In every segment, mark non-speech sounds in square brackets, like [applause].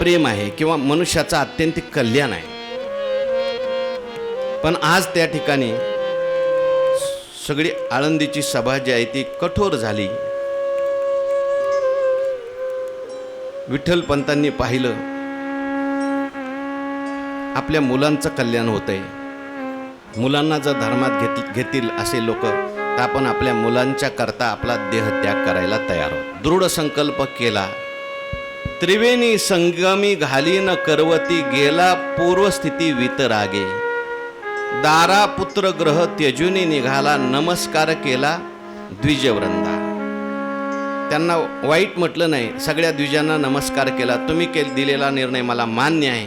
प्रेम आहे किंवा मनुष्याचं आत्यंतिक कल्याण आहे. पण आज त्या ठिकाणी सगळी आळंदीची सभा जी आहे ती कठोर झाली. विठ्ठल पंतांनी पाहिलं. आपल्या मुलांचं कल्याण होतंय. मुलांना जर धर्मात घेत घेतील असे लोक तर आपण आपल्या मुलांच्या करता आपला देहत्याग करायला तयार आहोत. दृढ संकल्प केला. त्रिवेणी संगमी घालीन करवती गेला पूर्वस्थिती वितरागे. दारा पुत्र ग्रह त्यजुनी निघाला नमस्कार केला द्विजवृंदा. त्यांना वाईट म्हटलं नाही सगळ्या द्विजांना नमस्कार केला तुम्ही केल दिलेला निर्णय मला मान्य आहे.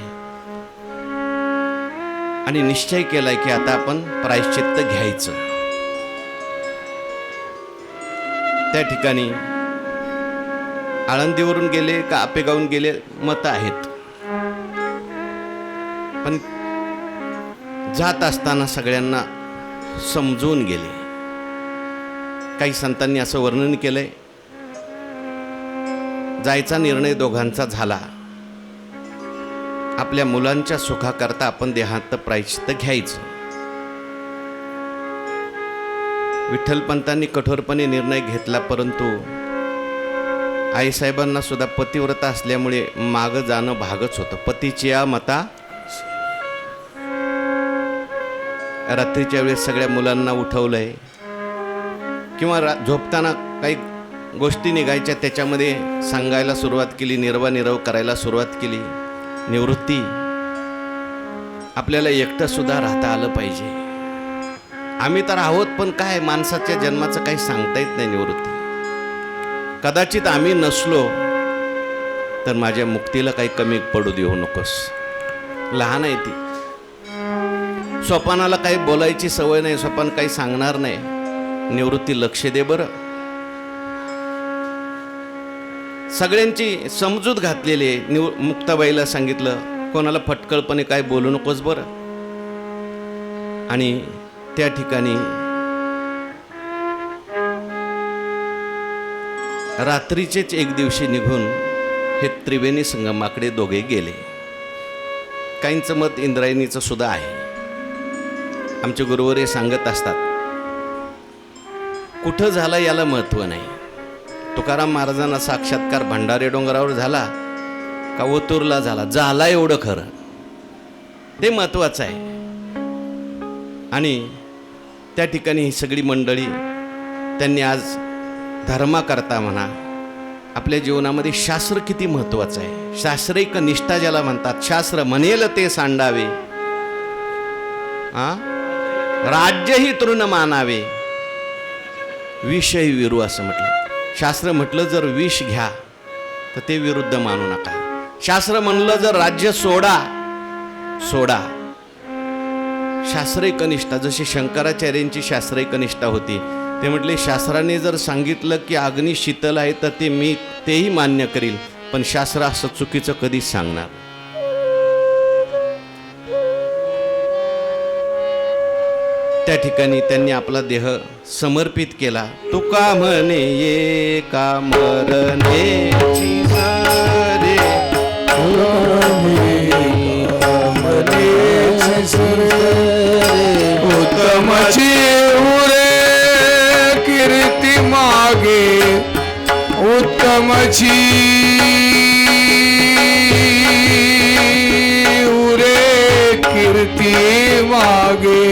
आणि निश्चय केलाय की आता आपण प्रायश्चित्त घ्यायचं. त्या ठिकाणी आळंदीवरून गेले का आपेगावून गेले मतं आहेत. पण जात असताना सगळ्यांना समजून गेले. काही संतांनी असं वर्णन केलंय जायचा निर्णय दोघांचा झाला. आपल्या मुलांच्या सुखाकरता आपण देहात प्रायश्चित घ्यायचं. विठ्ठलपंतांनी कठोरपणे निर्णय घेतला परंतु आईसाहेबांना सुद्धा पतिव्रता असल्यामुळे मागं जाणं भागच होतं. पतीची या मता रात्रीच्या वेळेस सगळ्या मुलांना उठवलंय. किंवा रा झोपताना काही गोष्टी निघायच्या त्याच्यामध्ये सांगायला सुरुवात केली निर्वा निरव करायला सुरुवात केली. निवृत्ती. आपल्याला एकटंसुद्धा राहता आलं पाहिजे. आम्ही तर आहोत पण काय माणसाच्या जन्माचं काही सांगता येत नाही निवृत्ती. कदाचित आम्ही नसलो तर माझ्या मुक्तीला काही कमी पडू देऊ नकोस. लहान आहे ती. स्वपानाला काही बोलायची सवय नाही स्वपान काही सांगणार नाही. निवृत्ती लक्ष दे बरं. सगळ्यांची समजूत घातलेली आहे. निव मुक्ताबाईला सांगितलं कोणाला फटकळपणे काय बोलू नकोस बरं. आणि त्या ठिकाणी रात्रीचेच एक दिवशी निघून हे त्रिवेणी संगमाकडे दोघे गेले. काहींचं मत इंद्रायणीचं सुद्धा आहे. आमचे गुरुवर सांगत असतात कुठं झाला याला महत्त्व नाही? तुकाराम महाराजांना साक्षात्कार भंडारे डोंगरावर झाला का ओतूरला झाला? झाला एवढं खरं. ते महत्त्वाचं आहे. आणि त्या ठिकाणी ही सगळी मंडळी त्यांनी आज धर्माकरता म्हणा आपल्या जीवनामध्ये शास्त्र किती महत्त्वाचं आहे? शास्त्रिक निष्ठा ज्याला म्हणतात शास्त्र म्हणेल ते सांडावे. आ? राज्यही तृण मानावे. विषही विरू असं म्हटलं. शास्त्र म्हटलं जर विष घ्या तर ते विरुद्ध मानू नका. शास्त्र म्हणलं जर राज्य सोडा सोडा. शास्त्रीय कनिष्ठा जशी शंकराचार्यांची शास्त्रीय कनिष्ठा होती ते म्हटले शास्त्राने जर सांगितलं की अग्नी शीतल आहे तर ते मी तेही मान्य करील पण शास्त्र असं चुकीचं कधीच सांगणार. त्या ठिकाणी त्यांनी आपला देह समर्पित केला. तुका म्हणे ये का मरणे उत्तमची लागे उत्तमची उरे कीर्ती मागे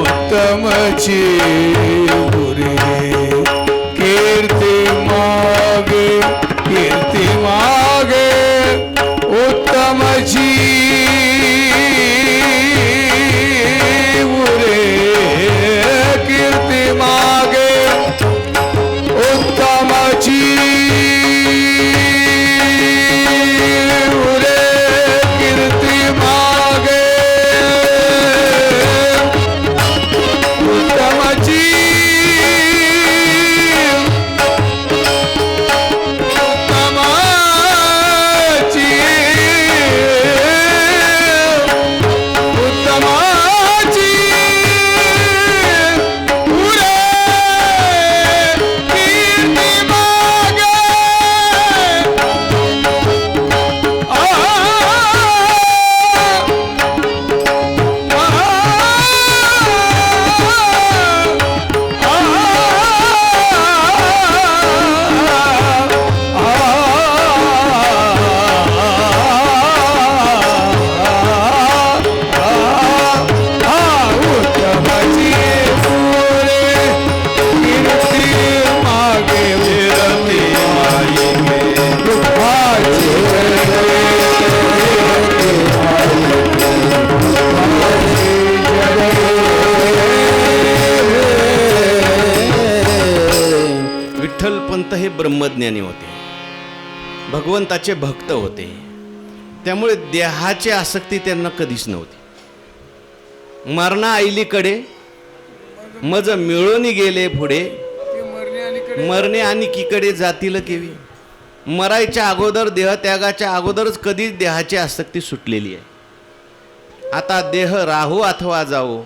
उत्तमची भगवंताचे भक्त होते. त्यामुळे देहाची आसक्ती त्यांना कधीच नव्हती. मरणा आईलीकडे मज मिळून गेले पुढे. मरणे आणि किकडे जातील केवी. मरायच्या अगोदर देहत्यागाच्या अगोदरच कधीच देहाची आसक्ती सुटलेली आहे. आता देह राहू अथवा जाऊ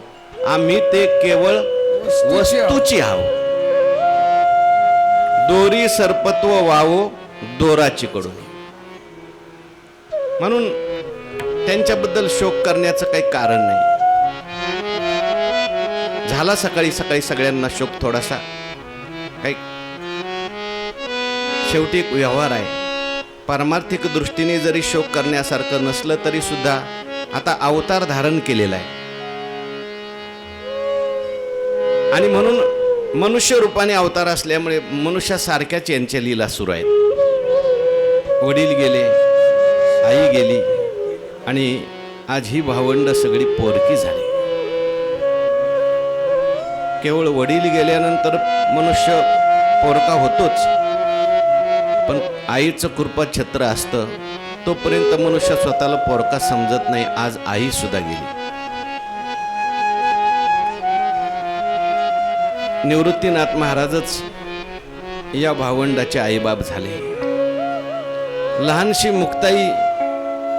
आम्ही ते केवळ वस्तूची आहो दोरी सर्पत्व वावो दोराची कडून म्हणून त्यांच्याबद्दल शोक करण्याचं काही कारण नाही. झाला सकाळी सकाळी सगळ्यांना शोक थोडासा. काही शेवटी एक व्यवहार आहे. पारमार्थिक दृष्टीने जरी शोक करण्यासारखं नसलं तरी सुद्धा आता अवतार धारण केलेला आहे. आणि म्हणून मनुष्य रूपाने अवतार असल्यामुळे मनुष्यासारख्याच यांच्या लीला सुरू आहेत. वडील गेले आई गेली आणि आज ही भावंड सगळी पोरकी झाली. केवळ वडील गेल्यानंतर मनुष्य पोरका होतोच पण आईचं कृपा छत्र असतं तोपर्यंत मनुष्य स्वतःला पोरका समजत नाही आज आई सुद्धा गेली. निवृत्तीनाथ महाराजच या भावंडाचे आईबाप झाले. लहानशी मुक्ताई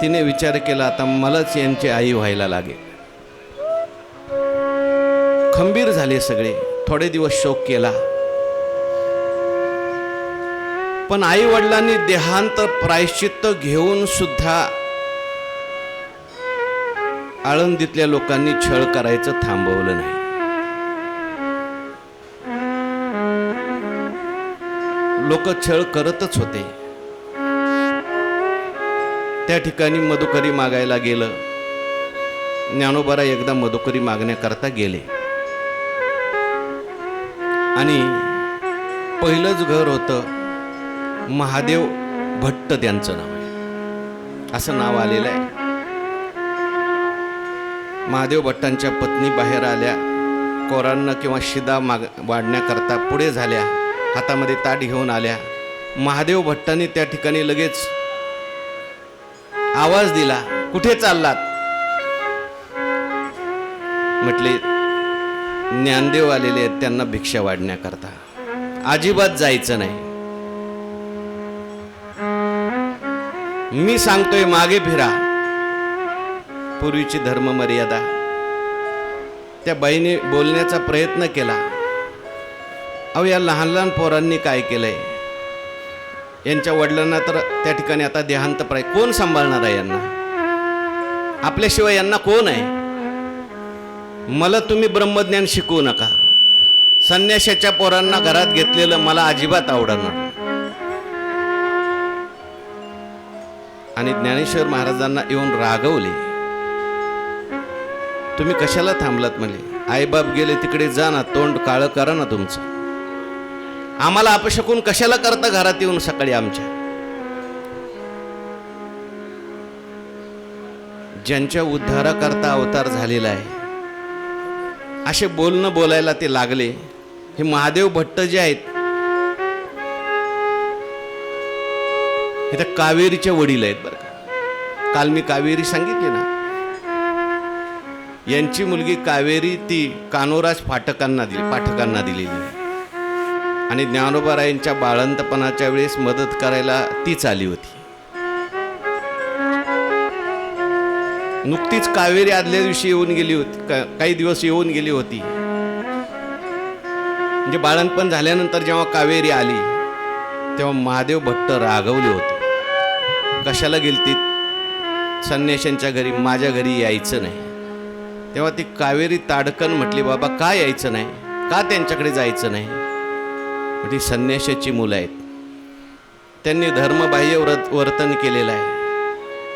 तिने विचार केला आता मलाच यांची आई व्हायला लागेल. खंबीर झाले सगळे थोडे दिवस शोक केला. पण आई वडिलांनी देहांत प्रायश्चित्त घेऊन सुद्धा आळंदीतल्या लोकांनी छळ करायचं थांबवलं नाही. लोक छळ करतच होते. त्या ठिकाणी मधुकरी मागायला गेलं. ज्ञानोबारा एकदा मधुकरी मागण्याकरता गेले. आणि पहिलंच घर होतं महादेव भट्ट त्यांचं नाव आहे. असं नाव आलेलं आहे. महादेव भट्टांच्या पत्नी बाहेर आल्या. कोरांना किंवा शिदा माग वाढण्याकरता पुढे झाल्या. हातामध्ये ताट घेऊन आल्या. महादेव भट्टांनी त्या ठिकाणी लगेच आवाज दिला. कुठे चाललात? म्हटले ज्ञानदेव आलेले आहेत त्यांना भिक्षा वाढण्याकरता. अजिबात जायचं नाही. मी सांगतोय मागे फिरा. पूर्वीची धर्म मर्यादा त्या बाईने बोलण्याचा प्रयत्न केला. अहो या लहान लहान पोरांनी काय केलंय? यांच्या वडिलांना तर त्या ठिकाणी आता देहांत प्राय कोण सांभाळणार आहे यांना? आपल्याशिवाय यांना कोण आहे? मला तुम्ही ब्रह्मज्ञान शिकवू नका. संन्याशाच्या पोरांना घरात घेतलेलं मला अजिबात आवडणार आणि ज्ञानेश्वर महाराजांना येऊन रागवले. तुम्ही कशाला थांबलात म्हणले आईबाप गेले तिकडे जा ना तोंड काळं करा ना तुमचं. आम्हाला अपशकून कशाला करता घरात येऊन सकाळी आमच्या? ज्यांच्या उद्धाराकरता अवतार झालेला आहे असे बोलणं बोलायला ते लागले. हे महादेव भट्ट जे आहेत हे तर कावेरीचे वडील आहेत बरं का. काल मी कावेरी सांगितली ना यांची मुलगी कावेरी ती कानोराज फाटकांना दिली पाठकांना दिलेली आहे. आणि ज्ञानोबारायांच्या बाळंतपणाच्या वेळेस मदत करायला तीच आली होती. नुकतीच कावेरी आदल्या दिवशी येऊन गेली होती का- काही दिवस येऊन गेली होती. म्हणजे बाळणपण झाल्यानंतर जेव्हा कावेरी आली तेव्हा महादेव भट्ट रागवले होते. कशाला गेलती संन्याशांच्या घरी माझ्या घरी यायचं नाही. तेव्हा ती कावेरी ताडकन म्हटली बाबा का यायचं नाही? का त्यांच्याकडे जायचं नाही? ती संन्याशाची मुलं आहेत. त्यांनी धर्मबाह्य व्रत वर्तन केलेलं आहे.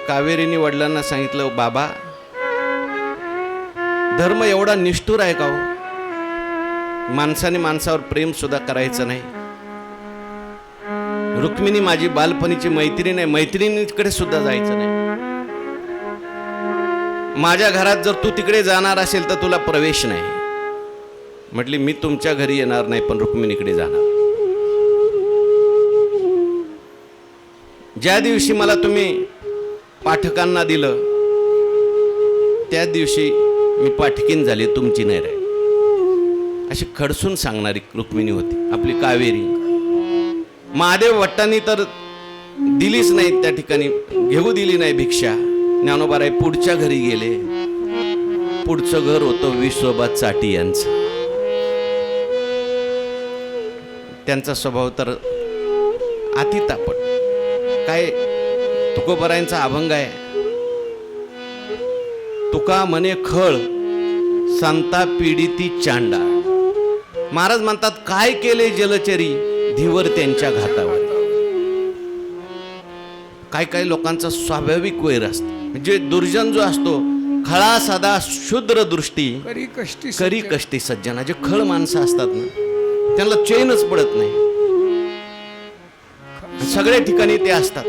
कावेरीने वडिलांना सांगितलं बाबा धर्म एवढा निष्ठुर आहे का हो? माणसाने माणसावर प्रेम सुद्धा करायचं नाही. रुक्मिणी माझी बालपणीची मैत्रीण आहे मैत्रिणीकडे सुद्धा जायचं नाही. माझ्या घरात जर तू तिकडे जाणार असेल तर तुला प्रवेश नाही. म्हटली मी तुमच्या घरी येणार नाही पण रुक्मिणीकडे जाणार. ज्या दिवशी मला तुम्ही पाठकांना दिलं त्या दिवशी मी पाठकीन झाली तुमची नाही राहिली अशी खडसून सांगणारी रुक्मिणी होती आपली कावेरी. महादेव भट्टांनी तर दिलीच नाही त्या ठिकाणी घेऊ दिली नाही भिक्षा. ज्ञानोबाराय पुढच्या घरी गेले. पुढचं घर होतं विश्वबा चाटी यांचं. त्यांचा स्वभाव तर अतितापट. काय तुकोबरायांचा अभंग आहे. तुका म्हणे खळ संता पीडिती चांडा. महाराज म्हणतात काय केले जलचरी धीवर त्यांच्या घातावर काय काय लोकांचा स्वाभाविक वैर असतो. म्हणजे दुर्जन जो असतो खळा साधा शुद्र दृष्टी करी कष्टी करी कष्टी सज्जना. जे खळ माणसं असतात ना त्यांना चैनच पडत नाही. सगळ्या ठिकाणी ते असतात.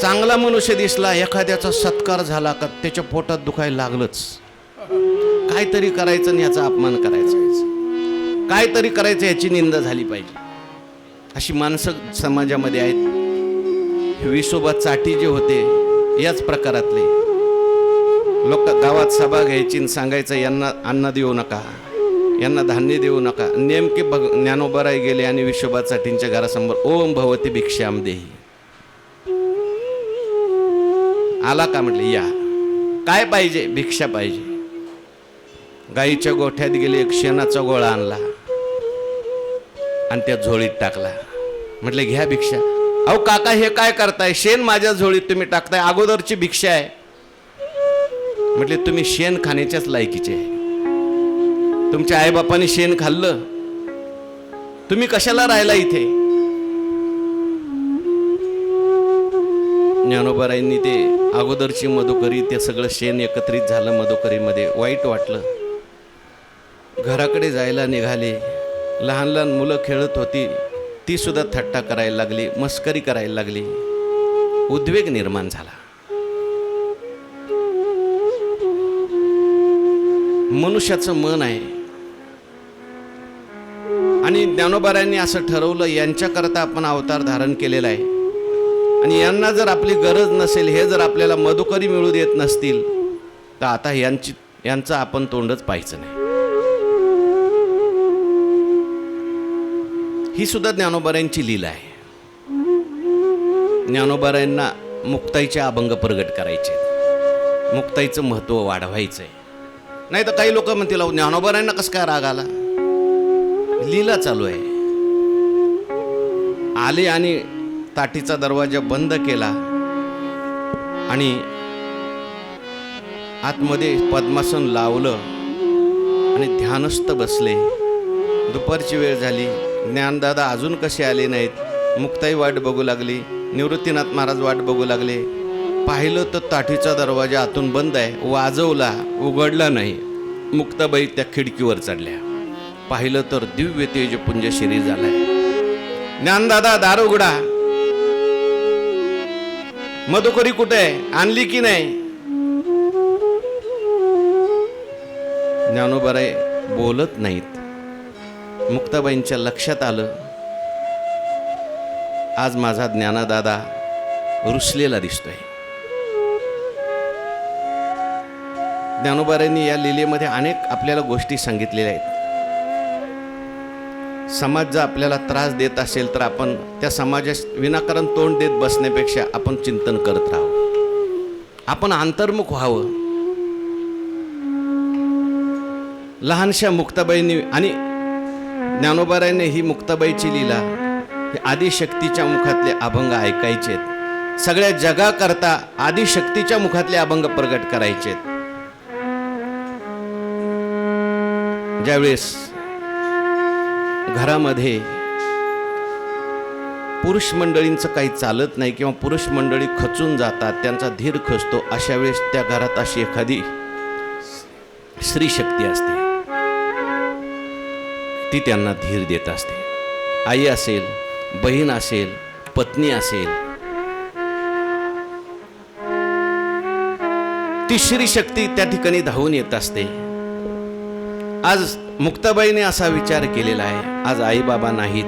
चांगला मनुष्य दिसला एखाद्याचा सत्कार झाला का त्याच्या पोटात दुखायला लागलंच. काहीतरी करायचं आणि याचा अपमान करायचा. काहीतरी करायचं याची निंदा झाली पाहिजे. अशी माणसं समाजामध्ये आहेत. विसोबा चाटी जे होते याच प्रकारातले. लोक गावात सभा घ्यायची आणि सांगायचं यांना अन्न देऊ नका. यांना धान्य देऊ नका. नेमके भग ज्ञानोबराय गेले आणि विश्वबा चाटींच्या घरासमोर ओम भवती भिक्षाम देही. आला का म्हटले या. काय पाहिजे? भिक्षा पाहिजे. गाईच्या गोठ्यात गेले एक शेणाचा गोळा आणला. आणि त्या झोळीत टाकला. म्हटले घ्या भिक्षा. अहो काका हे काय करताय? शेण माझ्या झोळीत तुम्ही टाकताय. अगोदरची भिक्षा आहे. म्हटले तुम्ही शेण खाण्याच्याच लायकीचे आहे. तुमच्या आईबापाने शेण खाल्लं. तुम्ही कशाला राहिला इथे? ज्ञानोबाराईंनी ते अगोदरची मधुकरी ते सगळं शेण एकत्रित झालं मधुकरीमध्ये. वाईट वाटलं. घराकडे जायला निघाले. लहान लहान मुलं खेळत होती. ती सुद्धा थट्टा करायला लागली मस्करी करायला लागली. उद्वेग निर्माण झाला. मनुष्याचं मन आहे. आणि ज्ञानोबाऱ्यांनी असं ठरवलं यांच्याकरता आपण अवतार धारण केलेला आहे. आणि यांना जर आपली गरज नसेल हे जर आपल्याला मधुकरी मिळू देत नसतील तर आता यांची यांचं आपण तोंडच पाहायचं नाही. ही सुद्धा ज्ञानोबाऱ्यांची लीला आहे. ज्ञानोबाऱ्यांना मुक्ताईचे अभंग प्रगट करायचे मुक्ताईचं महत्त्व वाढवायचं आहे नाही तर काही लोक म्हणतील "अहो, कसं काय राग आला? लीला चालू आहे. आले आणि ताटीचा दरवाजा बंद केला आणि आतमध्ये पद्मासन लावलं आणि ध्यानस्थ बसले. दुपारची वेळ झाली. ज्ञानदादा अजून कसे आले नाहीत? मुक्ताई वाट बघू लागली. निवृत्तीनाथ महाराज वाट बघू लागले. पाहिलं तर ताठीचा दरवाजा आतून बंद आहे. वाजवला उघडला नाही. मुक्ताबाई त्या खिडकीवर चढल्या. पाहिलं तर दिव्य तेजपुंज शिरी झालाय. ज्ञानदादा दार उघडा मधुकरी कुठे आहे? आणली की नाही? ज्ञानोबराय बोलत नाहीत. मुक्ताबाईंच्या लक्षात आलं आज माझा ज्ञानादादा रुसलेला दिसतोय. ज्ञानोबाऱ्यांनी या लिलेमध्ये अनेक आपल्याला गोष्टी सांगितलेल्या आहेत. समाज जर आपल्याला त्रास देत असेल तर आपण त्या समाजास विनाकारण तोंड देत बसण्यापेक्षा आपण चिंतन करत राहावं. आपण अंतर्मुख व्हावं. लहानशा मुक्ताबाईंनी आणि ज्ञानोबारायने ही मुक्ताबाईची लीला हे आदिशक्तीच्या मुखातले अभंग ऐकायचेत. सगळ्या जगाकरता आदिशक्तीच्या मुखातले अभंग प्रगट करायचेत. ज्यावेळेस घरामध्ये पुरुष मंडळींचं काही चालत नाही किंवा पुरुष मंडळी खचून जातात त्यांचा धीर खचतो अशा वेळेस त्या घरात अशी एखादी स्त्री शक्ती असते. ती त्यांना धीर देत असते. आई असेल बहीण असेल पत्नी असेल ती शक्ती त्या ठिकाणी धावून येत असते. आज मुक्ताबाईने असा विचार केलेला आहे आज आई बाबा नाहीत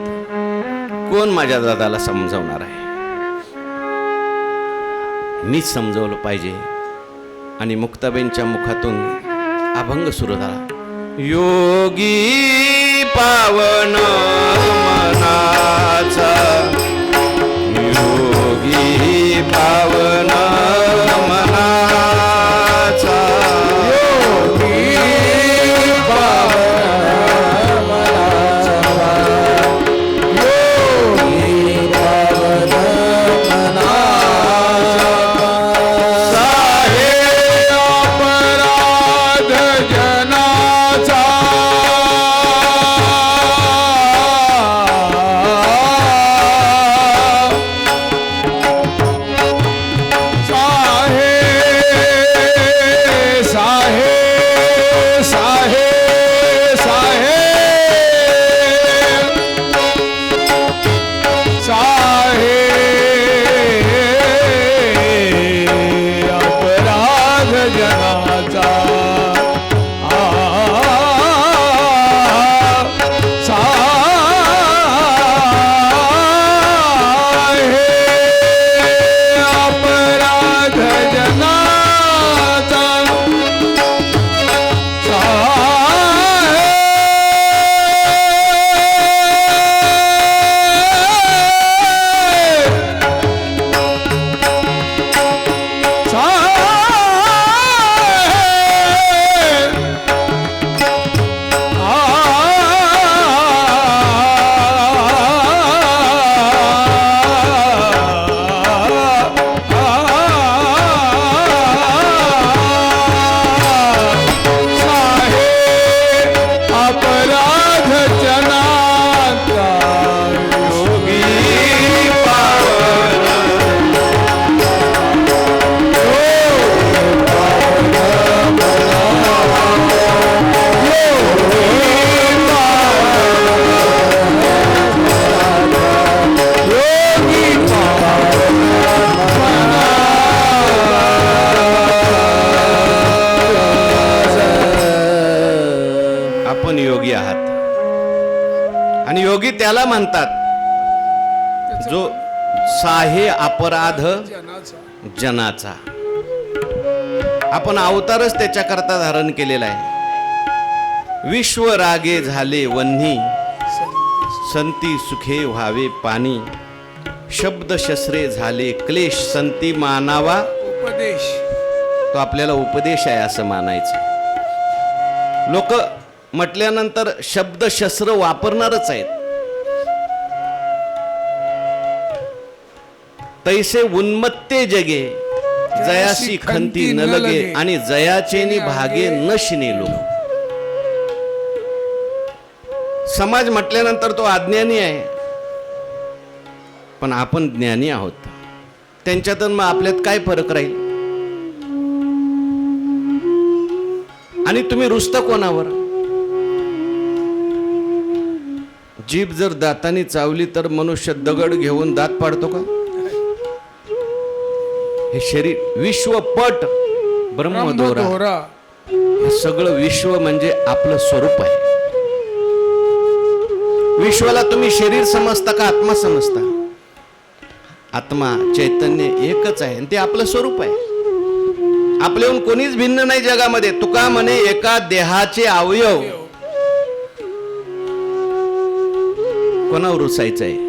कोण माझ्या दादाला समजवणार आहे? मीच समजवलं पाहिजे आणि मुक्ताबाईंच्या मुखातून अभंग सुरू झाला. योगी पावन मनाचा योगी पावना अपराध जनाचा. आपण अवतारच त्याच्याकरता धारण केलेला आहे. विश्व रागे झाले वन्ही संती सुखे व्हावे पाणी. शब्द शस्त्रे झाले क्लेश संती मानावा. उपदेश. तो आपल्याला उपदेश आहे असं मानायचं. लोक म्हटल्यानंतर शब्द शस्त्र वापरणारच आहेत. तैसे उन्मत्ते जगे जयासी खंती न लगे आणि जयाचेनी भागे न शिनेलो समाज म्हटल्यानंतर तो अज्ञानी आहे पण आपण ज्ञानी आहोत. त्यांच्यातून मग आपल्यात काय फरक राहील? आणि तुम्ही रुस्त कोणावर? जीभ जर दाताने चावली तर मनुष्य दगड घेऊन दात पाडतो का? हे शरीर विश्वपट ब्रह्मदोरा. हे सगळं विश्व म्हणजे आपलं स्वरूप आहे. विश्वाला तुम्ही शरीर समजता का आत्मा समजता? आत्मा चैतन्य एकच आहे आणि ते आपलं स्वरूप आहे. आपल्याहून कोणीच भिन्न नाही जगामध्ये. तुका म्हणे एका देहाचे अवयव. कोणावर रुसायचं आहे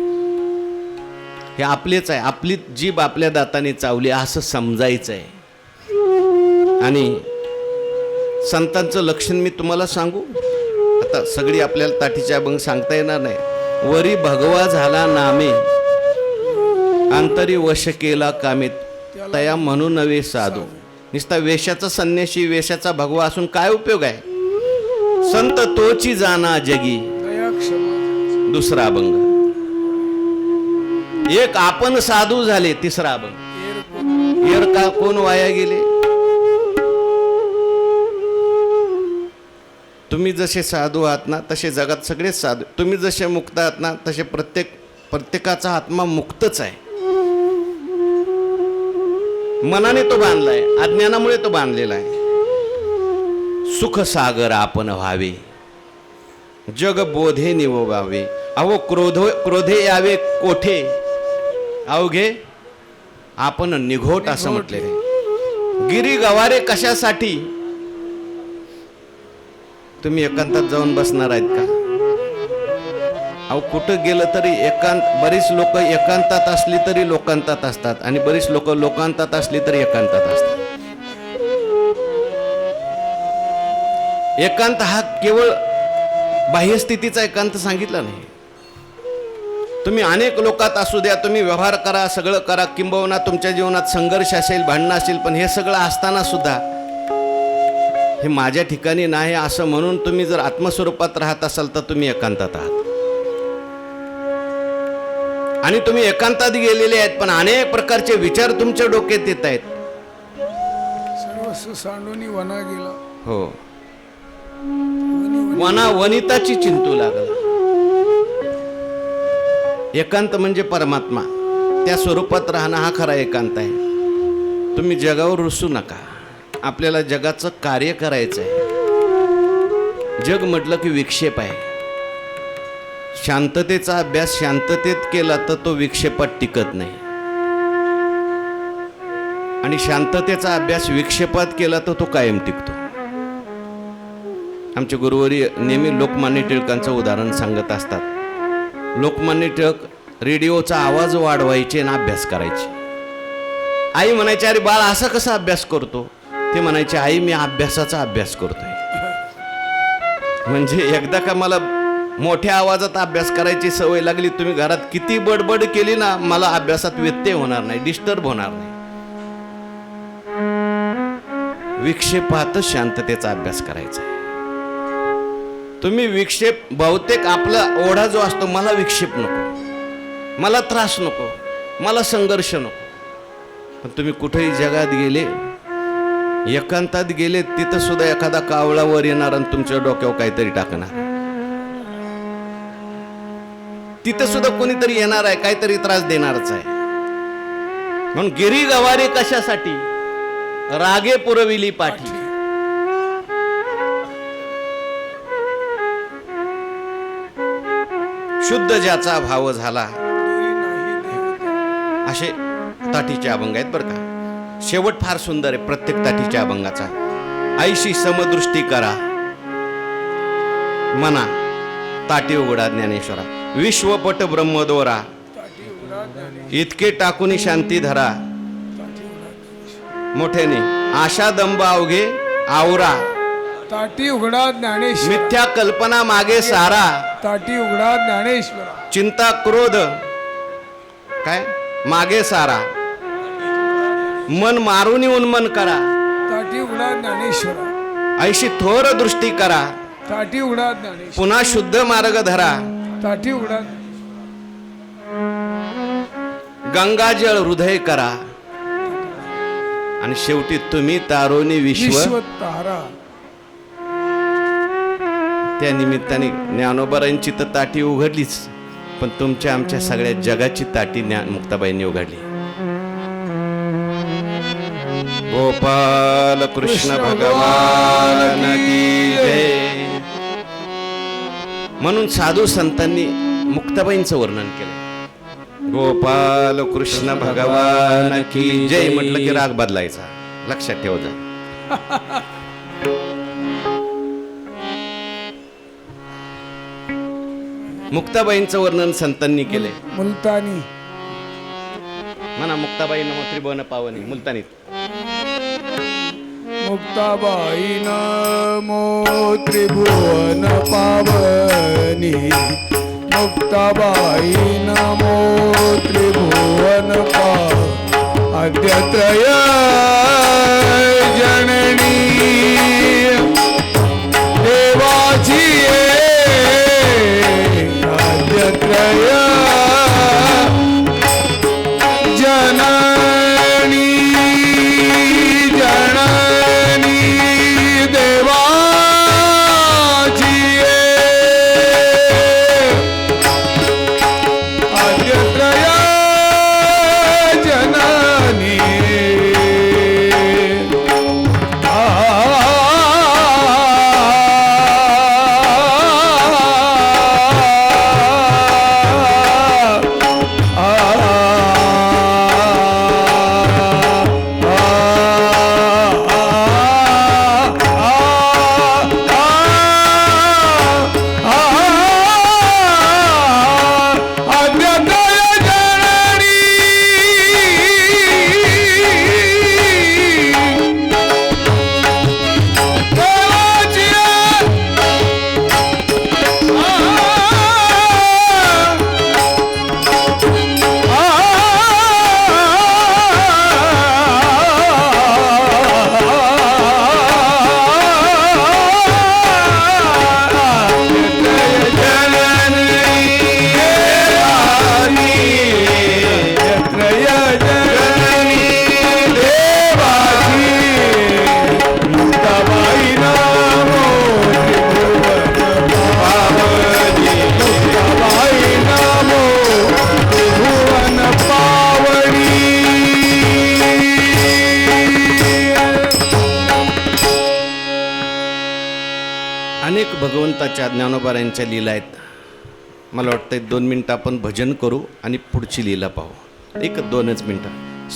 हे आपलेच आहे. आपली जीभ आपल्या दाताने चावली असं समजायचं आहे. आणि संतांचं लक्षण मी तुम्हाला सांगू? आता सगळी आपल्याला ताटीचे अभंग सांगता येणार नाही. वरी भगवा झाला नामे अंतरी वश केला कामे तया म्हणू नवे साधू. नुसता वेशाचा संन्याशी वेशाचा भगवा असून काय उपयोग आहे? संत तोची जाना जगी. दुसरा अभंग. एक आपण साधू झाले तिसरा आपण. एर का कोण वाया गेले? तुम्ही जसे साधू आहात ना तसे जगात सगळेच साधू. तुम्ही जसे मुक्त आहात ना तसे प्रत्येक प्रत्येकाचा आत्मा मुक्तच आहे. मनाने तो बांधलाय अज्ञानामुळे तो बांधलेला आहे. सुखसागर आपण व्हावे. जग बोधे निववावे अहो क्रोध क्रोधे यावे कोठे? अवघे आपण निघोट असं. म्हटलेले गिरी गवारे कशासाठी? तुम्ही एकांतात जाऊन बसणार आहेत का? अहो कुठं गेलं तरी एकांत बरीच लोक एकांतात असली तरी लोकांतात असतात आणि बरीच लोक लोकांतात असली तरी एकांतात असतात. एकांत हा केवळ बाह्यस्थितीचा एकांत सांगितला नाही. तुम्ही अनेक लोकात असू द्या तुम्ही व्यवहार करा सगळं करा किंबहुना तुमच्या जीवनात संघर्ष असेल भांडणं असेल पण हे सगळं असताना सुद्धा हे माझ्या ठिकाणी नाही असं म्हणून तुम्ही जर आत्मस्वरूपात राहत असाल तर तुम्ही एकांतात आहात. आणि तुम्ही एकांतात गेलेले आहेत पण अनेक प्रकारचे विचार तुमच्या डोक्यात येत आहेत. सांडूनी वना गेला. हो. वना वनिताची चिंतू लागला. एकांत म्हणजे परमात्मा. त्या स्वरूपात राहणं हा खरा एकांत आहे. तुम्ही जगावर रुसू नका. आपल्याला जगाचं कार्य करायचं आहे. जग म्हटलं की विक्षेप आहे. शांततेचा अभ्यास शांततेत केला तर तो विक्षेपात टिकत नाही. आणि शांततेचा अभ्यास विक्षेपात केला तर तो कायम टिकतो. आमचे गुरुवारी नेहमी लोकमान्य टिळकांचं उदाहरण सांगत असतात. लोकमान्य टिळक रेडिओचा आवाज वाढवायचे आणि अभ्यास करायचे. आई म्हणायची अरे बाळ असा कसा अभ्यास करतो? ते म्हणायचे आई मी अभ्यासाचा अभ्यास करतोय. म्हणजे एकदा का मला मोठ्या आवाजात अभ्यास करायची सवय लागली तुम्ही घरात किती बडबड केली ना मला अभ्यासात व्यत्यय होणार नाही डिस्टर्ब होणार नाही. विक्षेपातच शांततेचा अभ्यास करायचा. आहे तुम्ही विक्षेप बहुतेक आपला ओढा जो असतो मला विक्षेप नको. मला त्रास नको. मला संघर्ष नको. पण तुम्ही कुठेही जगात गेले एकांतात गेले तिथं सुद्धा एखादा कावळावर येणार आणि तुमच्या डोक्यावर काहीतरी टाकणार. तिथं सुद्धा कोणीतरी येणार आहे काहीतरी त्रास देणारच आहे. म्हणून गिरी गवारी कशासाठी? रागे पुरविली पाठी. शुद्ध ज्याचा भाव झाला. असे ताटीचे अभंग आहेत बरं का. शेवट फार सुंदर आहे प्रत्येक ताटीच्या अभंगाचा. आईशी समदृष्टी करा. मना ताटी उघडा ज्ञानेश्वरा. विश्वपट ब्रह्मदोरा इतके टाकून शांती धरा. मोठ्याने आशा दंब अवघे आवरा. ताटी उघडा ज्ञानेश्वर. मिथ्या कल्पना मागे सारा. ताटी उघडा ज्ञानेश्वरा. चिंता क्रोध. काय? मागे सारा. मन मारून उन्मन करा. ताटी उघडा ज्ञानेश्वरा. ऐशी थोर दृष्टी करा. ताटी उघडा ज्ञानेश्वर. पुन्हा शुद्ध मार्ग धरा. ताटी उघडा गंगाजळ हृदय करा. आणि शेवटी तुम्ही तारोनी विश्व विश्व तारा त्या निमित्ताने ज्ञानोबरांची तर ताटी उघडलीच पण तुमच्या आमच्या सगळ्या जगाची ताटी ज्ञान मुक्ताबाईंनी उघडली. गोपाल कृष्ण भगवान की जय. म्हणून साधू संतांनी मुक्ताबाईंचं वर्णन केलं. गोपाल कृष्ण भगवान की जय म्हटलं की राग बदलायचा. लक्षात ठेव [laughs] मुक्ताबाईंचं वर्णन संतांनी केले मुलतानी. म्हणा मुक्ताबाई नमो त्रिभुवन पावनी मुलतानीत मुक्ताबाई नमो त्रिभुवन पावनी. मुक्ताबाई नमो त्रिभुवन पाव अद्यत्रय जननी. देवाची जननी ज्ञानोबारायांच्या लीला आहेत. मला वाटतं दोन मिनटं आपण भजन करू आणि पुढची लीला पाहू. एक दोनच मिनटं.